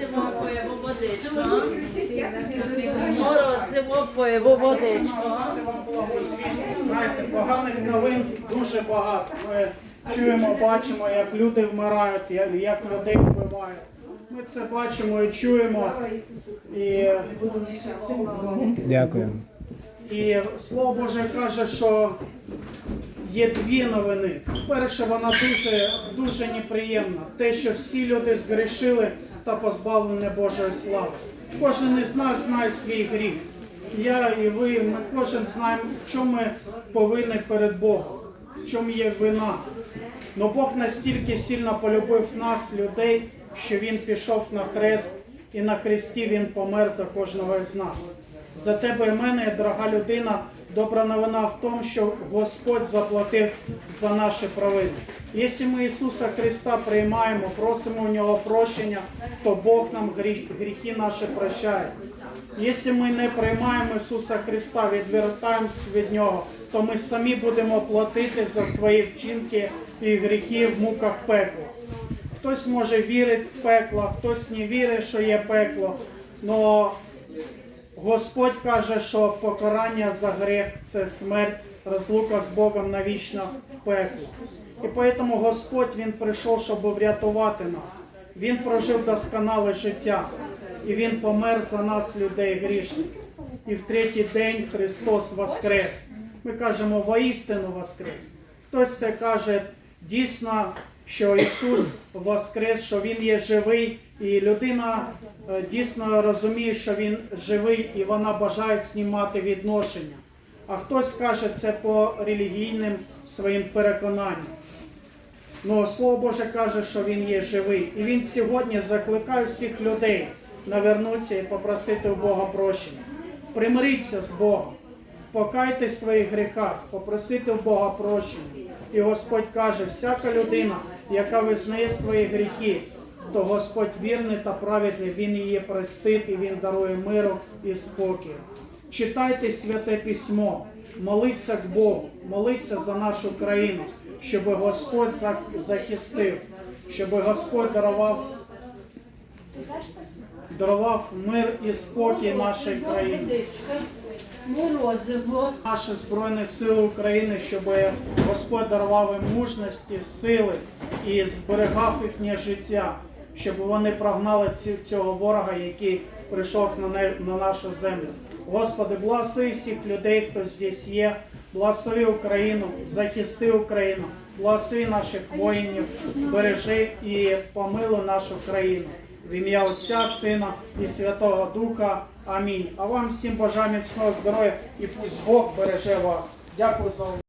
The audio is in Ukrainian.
Зимопоєву водичку. Мороз, зимопоєву водичку. Мати вам благозвістку. Знаєте, поганих новин дуже багато. Ми чуємо, бачимо, як люди вмирають, як людей вбивають. Ми це бачимо і чуємо. І, Дякую. і Слово Боже каже, що є дві новини. Перша, вона дуже, дуже неприємна. Те, що всі люди згрішили та позбавлені Божої слави. Кожен із нас знає свій гріх. Я і ви, ми кожен знаємо, в чому ми повинні перед Богом, в чому є вина. Но Бог настільки сильно полюбив нас, людей, що Він пішов на хрест, і на хресті Він помер за кожного з нас. За тебе і мене, дорога людина, добра новина в тому, що Господь заплатив за наші провини. Якщо ми Ісуса Христа приймаємо, просимо у Нього прощення, то Бог нам гріхи наші прощає. Якщо ми не приймаємо Ісуса Христа, відвертаємось від Нього, то ми самі будемо платити за свої вчинки і гріхи в муках пекла. Хтось може вірити в пекло, хтось не вірить, що є пекло. Но Господь каже, що покарання за гріх це смерть, розлука з Богом навічно в пеклі. І тому Господь Він прийшов, щоб врятувати нас. Він прожив досконале життя, і Він помер за нас, людей грішних. І в третій день Христос воскрес. Ми кажемо воістину воскрес. Хтось це каже дійсно, що Ісус воскрес, що Він є живий, і людина е, дійсно розуміє, що Він живий, і вона бажає з ним мати відношення. А хтось каже це по релігійним своїм переконанням. Ну, Слово Боже каже, що Він є живий. І Він сьогодні закликає всіх людей навернутися і попросити у Бога прощення. Примиріться з Богом, покайтесь в своїх гріхах, попросити у Бога прощення. І Господь каже, всяка людина, яка визнає свої гріхи, то Господь вірний та праведний, Він її простить і Він дарує миру і спокій. Читайте святе письмо, моліться к Богу, моліться за нашу країну, щоб Господь захистив, щоб Господь дарував, дарував мир і спокій нашій країні. Морозиво. Наші Збройні Сили України, щоб Господь дарував їм мужності, сили і зберігав їхнє життя, щоб вони прогнали ці- цього ворога, який прийшов на, не- на нашу землю. Господи, благослови всіх людей, хто здесь є, благослови Україну, захисти Україну, благослови наших воїнів, бережи і помилуй нашу країну. В ім'я Отця, Сина і Святого Духа. Амінь. А вам всім бажаю міцного здоров'я і пусть Бог береже вас. Дякую за увагу.